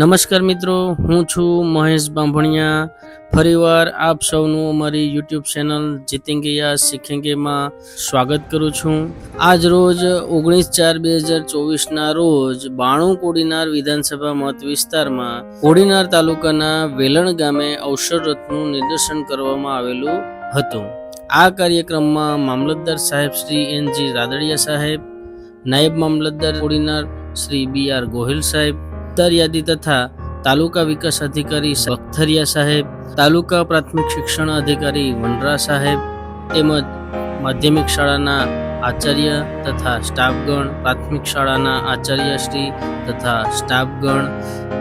નમસ્કાર મિત્રો, હું છું મહેશ બાંભણિયા. ફરીવાર આપ સૌનું અમારી યુટ્યુબ ચેનલ જીતેંગે યા શીખેંગેમાં સ્વાગત કરું છું. આજ રોજ ઓગણીસ ચાર બે હજાર ચોવીસના રોજ બાણું કોડીનાર વિધાનસભા મત વિસ્તારમાં કોડીનાર તાલુકાના વેલણ ગામે અવસર રથનું નિદર્શન કરવામાં આવેલું હતું. આ કાર્યક્રમમાં મામલતદાર સાહેબ શ્રી એન જી રાદડિયા સાહેબ, નાયબ મામલતદાર કોડીનાર શ્રી બી આર ગોહિલ સાહેબ મતદાર યાદી તથા તાલુકા વિકાસ અધિકારી બખ્તરિયા સાહેબ, તાલુકા પ્રાથમિક શિક્ષણ અધિકારી વનરા સાહેબ, તેમજ માધ્યમિક શાળાના આચાર્ય તથા સ્ટાફગણ, પ્રાથમિક શાળાના આચાર્ય શ્રી તથા સ્ટાફગણ,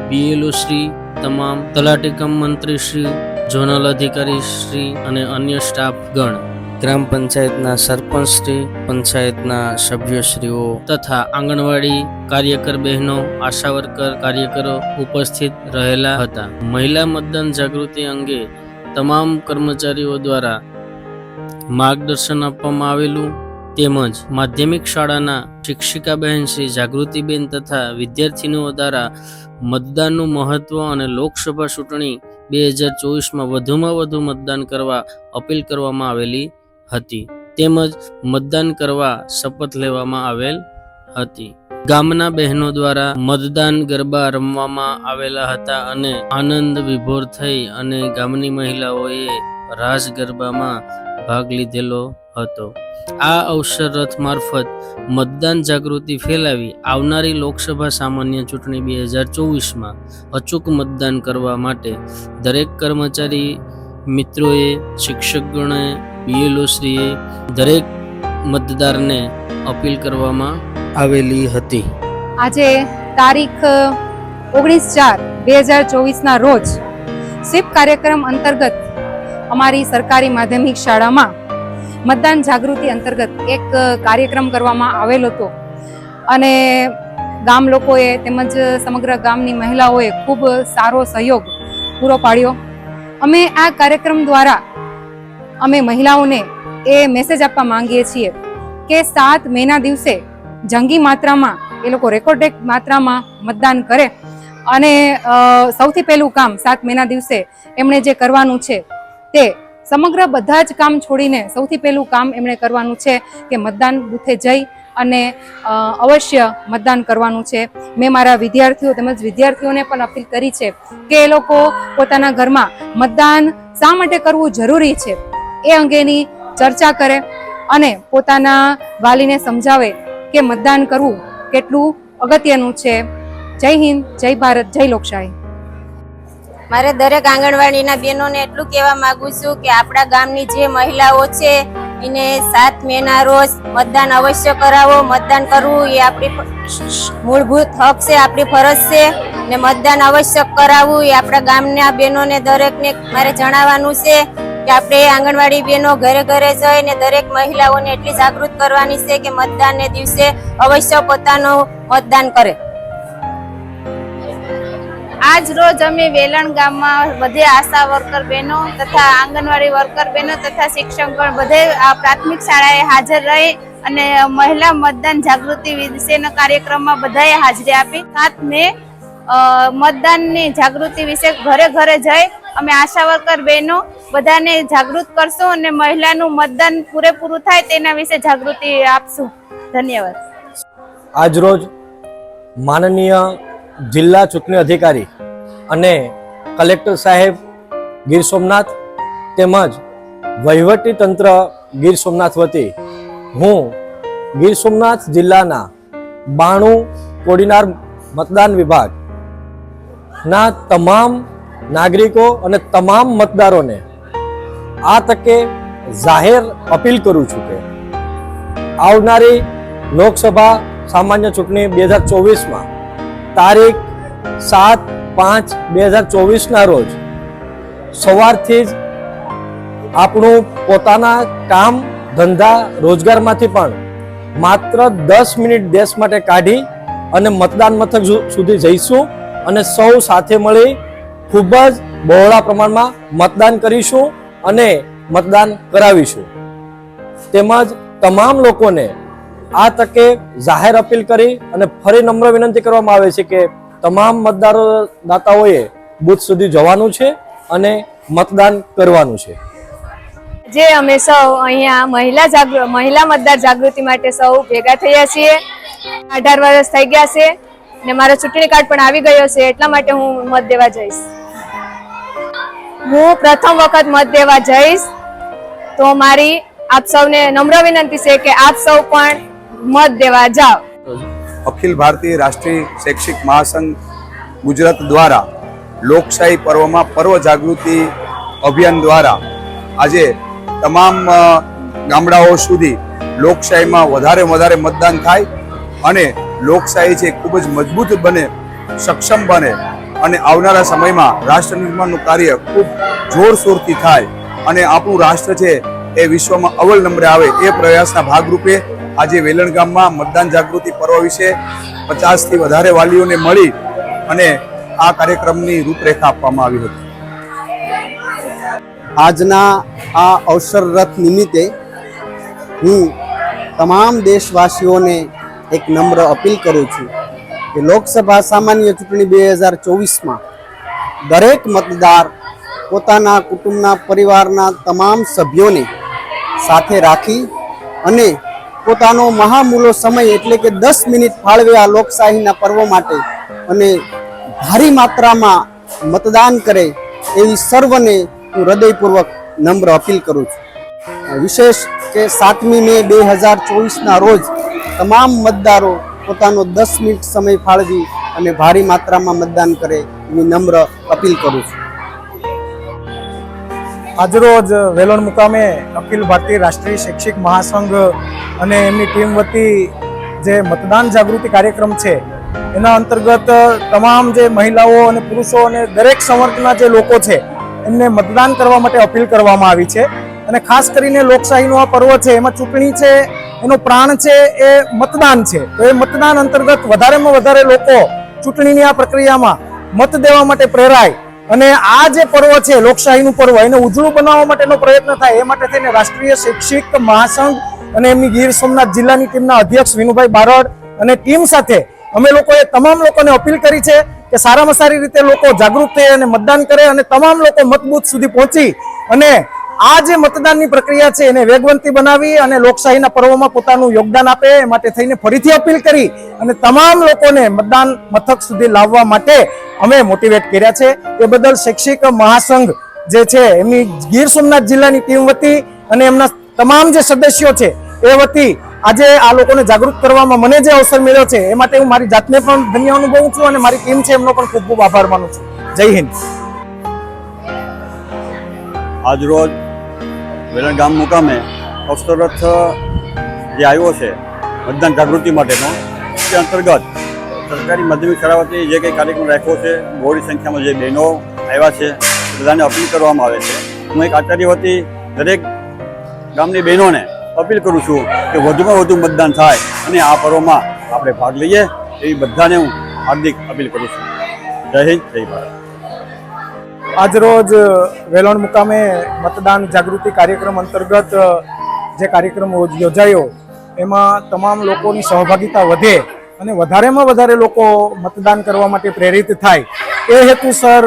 બીએલઓ શ્રી, તમામ તલાટી કમ મંત્રી શ્રી, ઝોનલ અધિકારી શ્રી અને અન્ય સ્ટાફગણ. ગ્રામ પંચાયતના સરપંચશ્રી પંચાયતના સભ્યશ્રીઓ તથા આંગણવાડી કાર્યકર બહેનો આશા વર્કર કાર્યકરો ઉપસ્થિત રહેલા હતા. મહિલા મતદાન જાગૃતિ અંગે તમામ કર્મચારીઓ દ્વારા માર્ગદર્શન આપવામાં આવેલું તેમજ માધ્યમિક શાળાના શિક્ષિકાબહેન શ્રી જાગૃતિબેન તથા વિદ્યાર્થીનીઓ દ્વારા મતદાનનું મહત્વ અને લોકસભા ચૂંટણી બે હજાર ચોવીસમાં વધુમાં વધુ મતદાન કરવા અપીલ કરવામાં આવેલી હતી તેમજ મતદાન કરવા શપથ લેવામાં આવેલ હતી. ગામના બહેનો દ્વારા મતદાન ગરબા રમવામાં આવેલા હતા અને આનંદ વિભોર થઈ અને ગામની મહિલાઓએ રાસ ગરબામાં ભાગ લીધેલો હતો. આ અવસર રથ મારફત મતદાન જાગૃતિ ફેલાવી આવનારી લોકસભા સામાન્ય ચૂંટણી બે હજાર ચોવીસમાં અચૂક મતદાન કરવા માટે દરેક કર્મચારી મિત્રોએ શિક્ષકગણે બીએલઓશ્રીએ દરેક મતદારને અપીલ કરવામાં આવેલી હતી. આજે તારીખ ઓગણીસ ચાર બે હજાર ચોવીસના રોજ સ્વીપ કાર્યક્રમ અંતર્ગત અમારી સરકારી માધ્યમિક શાળામાં મતદાન જાગૃતિ અંતર્ગત એક કાર્યક્રમ કરવામાં આવેલો હતો. અને ગામ લોકોએ તેમજ સમગ્ર ગામની મહિલાઓએ ખૂબ સારો સહયોગ પૂરો પાડ્યો. અમે આ કાર્યક્રમ દ્વારા અમે મહિલાઓને એ મેસેજ આપવા માંગીએ છીએ કે સાત મેના દિવસે જંગી માત્રામાં, એ લોકો રેકોર્ડ માત્રામાં મતદાન કરે. અને સૌથી પહેલું કામ સાત મેના દિવસે એમણે જે કરવાનું છે તે સમગ્ર બધા જ કામ છોડીને સૌથી પહેલું કામ એમણે કરવાનું છે કે મતદાન બૂથે જઈ અને અવશ્ય મતદાન કરવાનું છે. મેં મારા વિદ્યાર્થીઓ તેમજ વિદ્યાર્થીઓને પણ અપીલ કરી છે કે એ લોકો પોતાના ઘરમાં મતદાન શા માટે કરવું જરૂરી છે? એ અંગેની ચર્ચા કરે અને પોતાના વાલીને સમજાવે કે મતદાન કરવું કેટલું અગત્યનું છે. જય હિન્દ, જય ભારત, જય લોકશાહી. મારે દરેક આંગણવાડીના બહેનોને એટલું કહેવા માગું છું કે આપણા ગામની જે મહિલાઓ છે, એને સાત મેના રોજ મતદાન અવશ્ય કરાવો. મતદાન કરવું એ આપણી મૂળભૂત હક છે, આપણી ફરજ છે ને મતદાન અવશ્ય કરાવવું એ આપણા ગામના બહેનોને દરેકને મારે જણાવવાનું છે. કે આપણે આંગણવાડી બહેનો ઘરે ઘરે જઈને દરેક મહિલાઓને એટલી જાગૃત કરવાની છે કે મતદાનને દિવસે અવશ્ય પોતાનું મતદાન કરે. આજ રોજ અમે વેલણ ગામમાં બધે આશા વર્કર બહેનો તથા આંગણવાડી વર્કર બહેનો તથા શિક્ષકગણ બધે આ પ્રાથમિક શાળાએ હાજર રહી અને મહિલા મતદાન જાગૃતિ વિશેના કાર્યક્રમમાં બધાએ હાજરી આપી. સાત મે મતદાનની જાગૃતિ વિશે ઘરે ઘરે જઈ અમે આશા વર્કર બહેનો બધાને જાગૃત કરશું અને મહિલાનું મતદાન પૂરેપૂરું થાય તેના વિશે જાગૃતિ આપશું. ધન્યવાદ. આજરોજ માનનીય જિલ્લા ચૂંટણી અધિકારી અને કલેક્ટર સાહેબ ગીર સોમનાથ તેમજ વહીવટી તંત્ર ગીર સોમનાથ વતી હું ગીર સોમનાથ જિલ્લાના બાણું કોડીનાર મતદાન વિભાગના તમામ નાગરિકો અને તમામ મતદારોને આ તકે જાહેર અપીલ કરું છું કે આવનારી લોકસભા સામાન્ય ચૂંટણી બે હજાર ચોવીસમાં તારીખ સાત પાંચ બે હજાર ચોવીસના રોજ સવારથી જ આપણું પોતાના કામ, ધંધા, રોજગારમાંથી પણ માત્ર દસ મિનિટ દેશ માટે કાઢી અને મતદાન મથક સુધી જઈશું અને સૌ સાથે મળી ખૂબ જ બહોળા પ્રમાણમાં મતદાન કરીશું. અને મતદાન કરાવીશું. તેમજ તમામ લોકોને આ તકે જાહેર અપીલ કરી અને ફરી નમ્ર વિનંતી કરવામાં આવે છે કે તમામ મતદારો દાતાઓએ બૂથ સુધી જવાનું છે અને મતદાન કરવાનું છે. જે અમે સૌ અહીંયા મહિલા મહિલા મતદાર જાગૃતિ માટે સૌ ભેગા થયા છીએ. અઢાર વર્ષ થઈ ગયા છે ને મારો ચૂંટણી કાર્ડ પણ આવી ગયો છે, એટલા માટે હું મત દેવા જઈશ. હું પ્રથમ વખત મત દેવા જઈશ. તો મારી આપ સૌને નમ્ર વિનંતી છે કે આપ સૌ પણ મત દેવા જાઓ. અખિલ ભારતીય રાષ્ટ્રીય શૈક્ષિક મહાસંઘ ગુજરાત દ્વારા લોકશાહી પર્વમાં પર્વ જાગૃતિ અભિયાન દ્વારા આજે તમામ ગામડાઓ સુધી લોકશાહીમાં વધારે વધારે મતદાન થાય અને લોકશાહી છે ખૂબ જ મજબૂત બને, સક્ષમ બને અને આવનારા સમયમાં રાષ્ટ્ર નિર્માણનું કાર્ય ખૂબ જોરશોરથી થાય અને આપણું રાષ્ટ્ર છે એ વિશ્વમાં અવ્વલ નંબરે આવે એ પ્રયાસના ભાગરૂપે આજે વેલણ ગામમાં મતદાન જાગૃતિ પર્વ વિશે પચાસથી વધારે વાલીઓને મળી અને આ કાર્યક્રમની રૂપરેખા આપવામાં આવી હતી. આજના આ અવસરરથ નિમિત્તે હું તમામ દેશવાસીઓને એક નમ્ર અપીલ કરું છું કે લોકસભા સામાન્ય ચૂંટણી બે હજાર ચોવીસમાં દરેક મતદાર પોતાના કુટુંબના પરિવારના તમામ સભ્યોને સાથે રાખી અને પોતાનો મહામૂલો સમય એટલે કે દસ મિનિટ ફાળવે આ લોકશાહીના પર્વ માટે અને ભારી માત્રામાં મતદાન કરે એવી સર્વને હું હૃદયપૂર્વક નમ્ર અપીલ કરું છું. વિશેષ કે સાતમી મે બે હજાર ચોવીસના રોજ તમામ મતદારો પોતાનો દસ મિનિટ સમય ફાળવી અને ભારી માત્રામાં મતદાન કરે એવી નમ્ર અપીલ કરું છું. આજરોજ વેલોણ મુકામે અખિલ ભારતીય રાષ્ટ્રીય શૈક્ષિક મહાસંઘ અને એમની ટીમ વતી જે મતદાન જાગૃતિ કાર્યક્રમ છે, એના અંતર્ગત તમામ જે મહિલાઓ અને પુરુષો અને દરેક સંવર્ગના જે લોકો છે, એમને મતદાન કરવા માટે અપીલ કરવામાં આવી છે. અને ખાસ કરીને લોકશાહીનો આ પર્વ છે, એમાં ચૂંટણી છે એનો પ્રાણ છે એ મતદાન છે. તો એ મતદાન અંતર્ગત વધારેમાં વધારે લોકો ચૂંટણીની આ પ્રક્રિયામાં મત દેવા માટે પ્રેરાય. અને આ જે પર્વ છે, લોકશાહીનું પર્વ, એને ઉજળું બનાવવા માટેનો પ્રયત્ન થાય, એ માટે થઈને રાષ્ટ્રીય શૈક્ષિક મહાસંઘ અને એમની ગીર સોમનાથ જિલ્લાની ટીમના અધ્યક્ષ વિનુભાઈ બારોડ અને ટીમ સાથે અમે લોકોએ તમામ લોકોને અપીલ કરી છે કે સારામાં સારી રીતે લોકો જાગૃત થઈ અને મતદાન કરે અને તમામ લોકો મતબૂથ સુધી પહોંચી અને આ જે મતદાનની પ્રક્રિયા છે એને વેગવંતી બનાવી અને લોકશાહીના પર્વમાં પોતાનું યોગદાન આપે એ માટે થઈને ફરીથી અપીલ કરી અને તમામ લોકોને મતદાન મથક સુધી લાવવા માટે અમે મોટિવેટ કર્યા છે. એ બદલ શૈક્ષિક મહાસંઘ જે છે, એમની ગીર સોમનાથ જિલ્લાની ટીમ વતી અને એમના તમામ જે સદસ્યો છે, એ વતી આજે આ લોકોને જાગૃત કરવામાં મને જે અવસર મળ્યો છે, એ માટે હું મારી જાતને પણ ધન્ય અનુભવું છું અને મારી ટીમ છે, એમનો પણ ખૂબ ખૂબ આભાર માનું છું. જય હિન્દ. આજરોજ વેલણ ગામ મુકામે અક્ષરથ જે આવ્યો છે, મતદાન જાગૃતિ માટેનો, તે અંતર્ગત સરકારી માધ્યમિક શાળાઓથી જે કંઈ કાર્યક્રમ રાખ્યો છે, બહોળી સંખ્યામાં જે બહેનો આવ્યા છે, બધાને અપીલ કરવામાં આવે છે. હું એક આચાર્ય વતી દરેક ગામની બહેનોને અપીલ કરું છું કે વધુમાં વધુ મતદાન થાય અને આ પર્વમાં આપણે ભાગ લઈએ, એવી બધાને હું હાર્દિક અપીલ કરું છું. જય હિન્દ, જય ભારત. આજરોજ વેલણ મુકામે મતદાન જાગૃતિ કાર્યક્રમ અંતર્ગત જે કાર્યક્રમ યોજાયો, એમાં તમામ લોકોની સહભાગિતા વધે અને વધારેમાં વધારે લોકો મતદાન કરવા માટે પ્રેરિત થાય. એ હેતુસર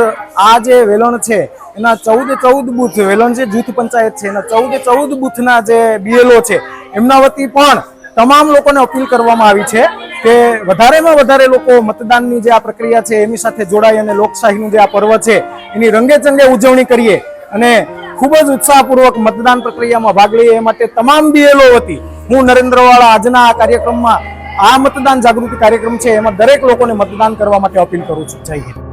આ જે વેલણ છે, એના ચૌદ ચૌદ બુથ, વેલણ જે જૂથ પંચાયત છે, એના ચૌદ ચૌદ બુથના જે બીએલઓ છે, એમના વતી પણ તમામ લોકોને અપીલ કરવામાં આવી છે. કે વધારેમાં વધારે લોકો મતદાનની જે આ પ્રક્રિયા છે, એની સાથે જોડાય અને લોકશાહીનું જે આ પર્વ છે, એની રંગે ચંગે ઉજવણી કરીએ અને ખૂબ જ ઉત્સાહપૂર્વક મતદાન પ્રક્રિયામાં ભાગ લઈએ. એ માટે તમામ બીએલઓ વતી હું નરેન્દ્રવાળા આજના આ કાર્યક્રમમાં આ મતદાન જાગૃતિ કાર્યક્રમ છે, એમાં દરેક લોકોને મતદાન કરવા માટે અપીલ કરું છું. જય હિન્દ.